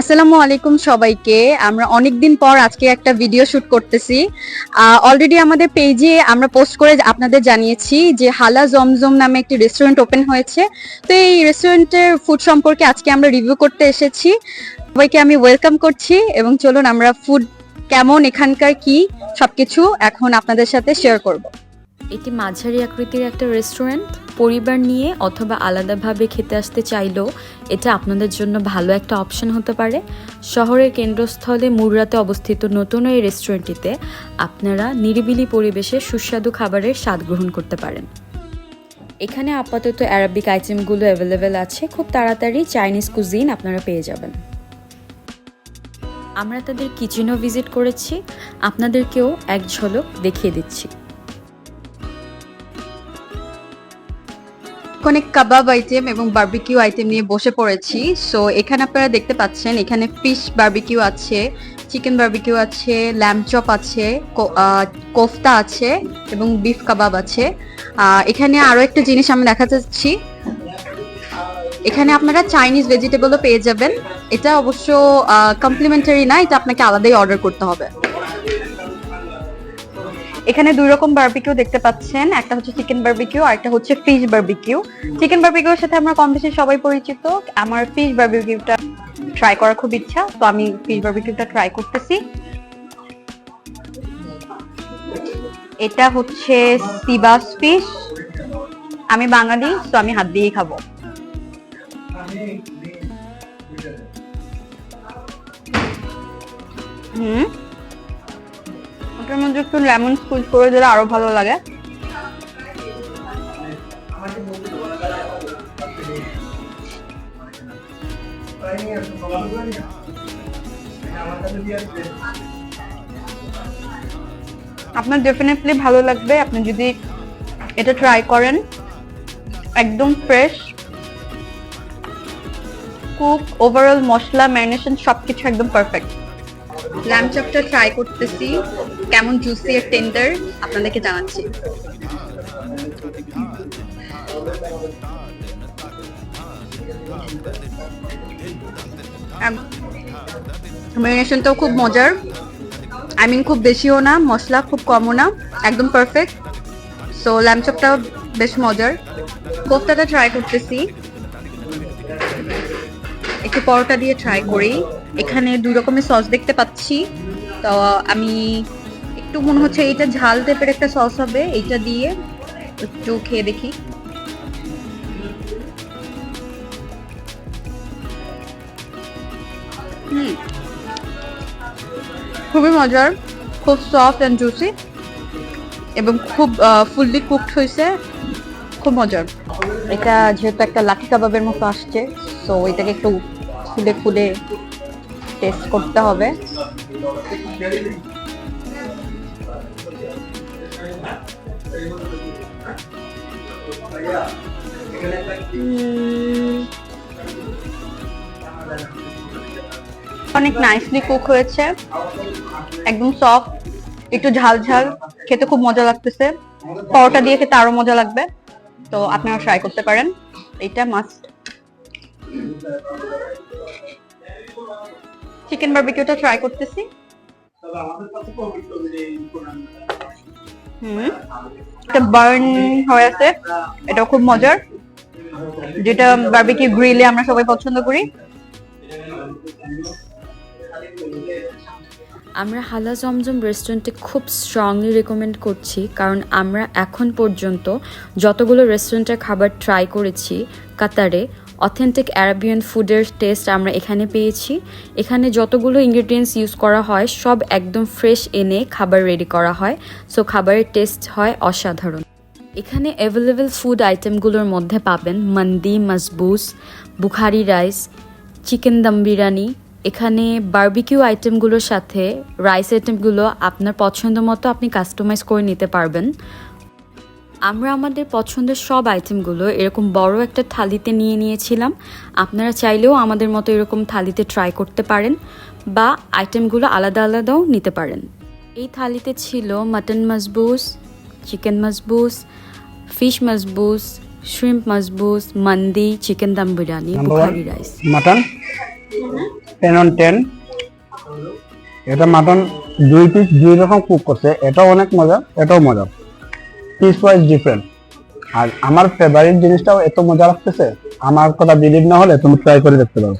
আসসালামু আলাইকুম সবাইকে। আমরা অনেকদিন পর আজকে একটা ভিডিও শুট করতেছি। অলরেডি আমাদের পেজে আমরা পোস্ট করে আপনাদের জানিয়েছি যে হালা জমজম নামে একটি রেস্টুরেন্ট ওপেন হয়েছে। তো এই রেস্টুরেন্টের ফুড সম্পর্কে আজকে আমরা রিভিউ করতে এসেছি। সবাইকে আমি ওয়েলকাম করছি এবং চলুন আমরা ফুড কেমন, এখানকার কি, সবকিছু এখন আপনাদের সাথে শেয়ার করব। এটি মাঝারি আকৃতির একটা রেস্টুরেন্ট পরিবার নিয়ে অথবা আলাদাভাবে খেতে আসতে চাইলেও এটা আপনাদের জন্য ভালো একটা অপশন হতে পারে। শহরের কেন্দ্রস্থলে মুররাতে অবস্থিত নতুন এই রেস্টুরেন্টটিতে আপনারা নিরিবিলি পরিবেশে সুস্বাদু খাবারের স্বাদ গ্রহণ করতে পারেন। এখানে আপাতত অ্যারাবিক আইটেমগুলো অ্যাভেলেবেল আছে, খুব তাড়াতাড়ি চাইনিজ কুজিন আপনারা পেয়ে যাবেন। আমরা তাদের কিচেনও ভিজিট করেছি। আপনাদেরকেও এক ঝলক দেখিয়ে দিচ্ছি। অনেক কাবাব আইটেম এবং বারবিকিউ আইটেম নিয়ে বসে পড়েছি। সো এখানে আপনারা দেখতে পাচ্ছেন, এখানে ফিশ বার্বিকিউ আছে চিকেন বার্বিকিউ আছে ল্যাম্প চপ আছে কোফতা আছে এবং বিফ কাবাব আছে। এখানে আরও একটা জিনিস আমি দেখা যাচ্ছি। এখানে আপনারা চাইনিজ ভেজিটেবলও পেয়ে যাবেন। এটা অবশ্য কমপ্লিমেন্টারি না, এটা আপনাকে আলাদাই অর্ডার করতে হবে। এখানে দুই রকম বার্বিকিউ দেখতে পাচ্ছেন। একটা হচ্ছে চিকেন বার্বিকিউ আর একটা হচ্ছে ফিশ বার্বিকিউ চিকেন বারবিকিউর সাথে আমরা কম বেশি সবাই পরিচিত। আমার ফিশ বারবিকিউটা ট্রাই করার খুব ইচ্ছা, তো আমি ফিশ বারবিকিউটা ট্রাই করতেছি। এটা হচ্ছে সিবাস ফিশ আমি বাঙালি, তো আমি হাত দিয়েই খাব। হুম? ওটার মধ্যে একটু লেমন স্কুইজ করে দিলে আরও ভালো লাগে। আপনার ডেফিনেটলি ভালো লাগবে, আপনি যদি এটা ট্রাই করেন, একদম ফ্রেশ কুক ওভারঅল মশলা ম্যারিনেশন সবকিছু একদম পারফেক্ট ল্যাম চপটা ট্রাই করতেছি। কেমন জুসি আর টেন্ডার আপনাদেরকে জানাচ্ছি। ম্যারিনেশনটাও খুব মজার। আই মিন খুব বেশিও না, মশলা খুব কমও না, একদম পারফেক্ট সো ল্যাম চপটাও বেশ মজার। কোফতাটা ট্রাই করতেছি। একটু পরোটা দিয়ে ট্রাই করি। এখানে দুই রকমের সস দেখতে পাচ্ছি। তো আমি একটু মনে হচ্ছে এটা ঝাল টাইপের একটা সস হবে, এইটা দিয়ে একটু খেয়ে দেখি। খুবই মজার, খুব সফট অ্যান্ড জুসি এবং খুব ফুললি কুকড হয়েছে খুব মজার। এটা যেহেতু একটা লাঠি কাবাবের মতো আসছে তো এটাকে একটু খুলে খুলে টেস্ট করতে হবে। অনেক নাইসলি কুক হয়েছে। একদম সফট একটু ঝাল ঝাল, খেতে খুব মজা লাগতেছে। পরোটা দিয়ে খেতে আরও মজা লাগবে। তো আপনারা ট্রাই করতে পারেন। এটা মাস্ট চিকেন বারবিকিউটা ট্রাই করতেছি। হুম। এটা বার্ন হয়ে আছে। এটা খুব মজার। যেটা বারবিকিউ গ্রিলে আমরা সবাই পছন্দ করি। আমরা হালা জমজম রেস্টুরেন্টে খুব স্ট্রংলি রেকমেন্ড করছি কারণ আমরা এখন পর্যন্ত যতগুলো রেস্টুরেন্টের খাবার ট্রাই করেছি কাতারে অথেন্টিক অ্যারাবিয়ান ফুডের টেস্ট আমরা এখানে পেয়েছি। এখানে যতগুলো ইনগ্রিডিয়েন্টস ইউজ করা হয়, সব একদম ফ্রেশ এনে খাবার রেডি করা হয়। সো খাবারের টেস্ট হয় অসাধারণ। এখানে অ্যাভেলেবেল ফুড আইটেমগুলোর মধ্যে পাবেন মন্দি মজবুস বুখারি রাইস চিকেন দম বিরিয়ানি এখানে বার্বিকিউ আইটেমগুলোর সাথে রাইস আইটেমগুলো আপনার পছন্দ মতো আপনি কাস্টমাইজ করে নিতে পারবেন। আমরা আমাদের পছন্দের সব আইটেমগুলো এরকম বড় একটা থালিতে নিয়ে নিয়েছিলাম। আপনারা চাইলেও আমাদের মতো এরকম থালিতে ট্রাই করতে পারেন বা আইটেমগুলো আলাদা আলাদাও নিতে পারেন। এই থালিতে ছিল মাটন মজবুস চিকেন মজবুস ফিশ মজবুস শ্রিম্প মজবুস মন্দি chicken dum biryani Bukhari rice mutton ten on ten এটা মাটন দুই পিস দুই রকম কুক করছে। এটাও অনেক মজা এটাও মজা। পিস ওয়াইজ ডিফারেন্ট আর আমার ফেভারিট জিনিসটাও এত মজা লাগতেছে, আমার কথা বিলিভ না হলে তুমি ট্রাই করে দেখতে পারো।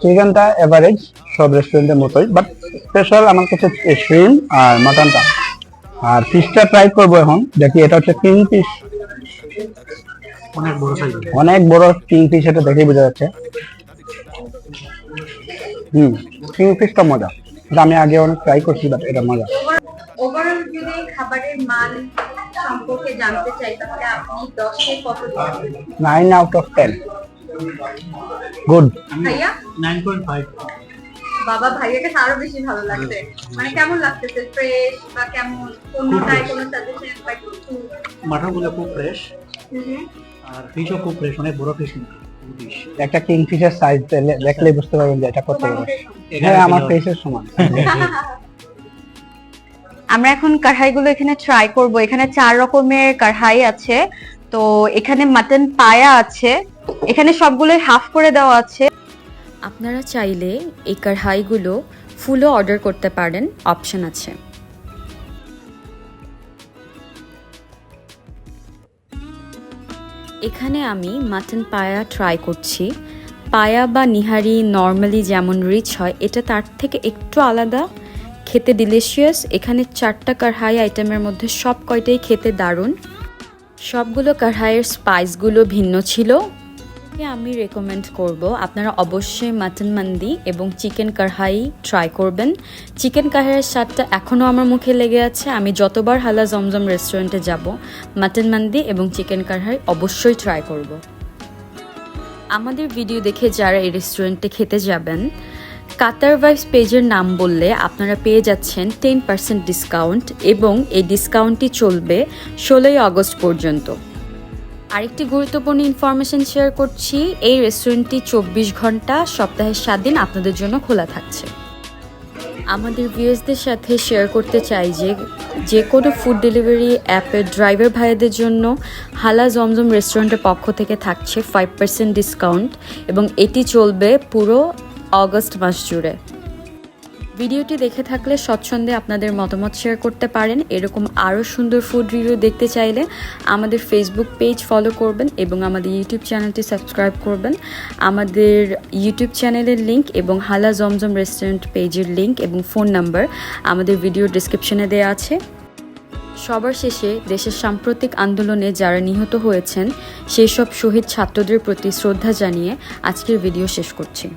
চিকেনটা এভারেজ সব রেস্টুরেন্টের মতোই বাট স্পেশাল আমার কাছে শ্রিম আর মাটনটা আর ফিশটা ট্রাই করব এখন, দেখি এটা হচ্ছে কিং ফিশ অনেক বড় কিং ফিশ এটা দেখেই বোঝা যাচ্ছে। হুম কিং ফিশটা মজা। আমি আগে অনেক ট্রাই করছি বাট এটা মজা। ওভারঅল যদি খাবারের মান সম্পর্কে জানতে চাই তাহলে আপনি দশে কত দিবেন nine out of ten good ভাইয়া? বাবা ভাইয়াকে তো আরও বেশি ভালো লাগছে। মানে কেমন লাগতেছে ফ্রেশ বা কেমন? কোনটায় কোনো সাজেশন বা কিছু? মাটনগুলো খুব ফ্রেশ আর ফিশও খুব ফ্রেশ অনেক বড় ফিশ ফিশ একটা কিং ফিশের সাইজ দেখলেই বুঝতে পারবেন যে এটা কত বড়। হ্যাঁ আমার ফেসের সমান। আমরা এখন কড়াইগুলো এখানে ট্রাই করব। এখানে চার রকমের কড়াই আছে। তো এখানে মাটন পায়া আছে। এখানে সবগুলো হাফ করে দেওয়া আছে। আপনারা চাইলে এই কড়াইগুলো ফুলও অর্ডার করতে পারেন। অপশন আছে। এখানে আমি মাটন পায়া ট্রাই করছি। পায়া বা নিহারি নর্মালি যেমন রিচ হয়, এটা তার থেকে একটু আলাদা। খেতে ডিলিশিয়াস এখানে চারটা কাড়াই আইটেমের মধ্যে সব কয়টাই খেতে দারুণ। সবগুলো কাড়াইয়ের স্পাইসগুলো ভিন্ন ছিল। কে আমি রেকমেন্ড করব, আপনারা অবশ্যই মাটন মান্দি এবং চিকেন কড়াই ট্রাই করবেন। চিকেন কাহাইয়ের স্বাদটা এখনও আমার মুখে লেগে আছে। আমি যতবার হালা জমজম রেস্টুরেন্টে যাব মাটন মান্দি এবং চিকেন কড়াই অবশ্যই ট্রাই করব। আমাদের ভিডিও দেখে যারা এই রেস্টুরেন্টে খেতে যাবেন কাতার ভাইস পেজের নাম বললে আপনারা পেয়ে যাচ্ছেন টেন পার্সেন্ট ডিসকাউন্ট এবং এই ডিসকাউন্টটি চলবে ষোলোই আগস্ট পর্যন্ত। আরেকটি গুরুত্বপূর্ণ ইনফরমেশন শেয়ার করছি, এই রেস্টুরেন্টটি চব্বিশ ঘণ্টা, সপ্তাহে সাত দিন আপনাদের জন্য খোলা থাকছে। আমাদের ভিউয়ার্সদের সাথে শেয়ার করতে চাই যে যে কোনো ফুড ডেলিভারি অ্যাপের ড্রাইভার ভাইদের জন্য হালা জমজম রেস্টুরেন্টের পক্ষ থেকে থাকছে ফাইভ পার্সেন্ট ডিসকাউন্ট এবং এটি চলবে পুরো অগস্ট মাস জুড়ে। ভিডিওটি দেখে থাকলে স্বচ্ছন্দে আপনাদের মতামত শেয়ার করতে পারেন। এরকম আরও সুন্দর ফুড রিভিউ দেখতে চাইলে আমাদের ফেসবুক পেজ ফলো করবেন এবং আমাদের ইউটিউব চ্যানেলটি সাবস্ক্রাইব করবেন। আমাদের ইউটিউব চ্যানেলের লিংক এবং হালা জমজম রেস্টুরেন্ট পেজের লিংক এবং ফোন নাম্বার আমাদের ভিডিও ডিসক্রিপশনে দেওয়া আছে। সবার শেষে দেশের সাম্প্রতিক আন্দোলনে যারা নিহত হয়েছেন সেই সব শহীদ ছাত্রদের প্রতি শ্রদ্ধা জানিয়ে আজকের ভিডিও শেষ করছি।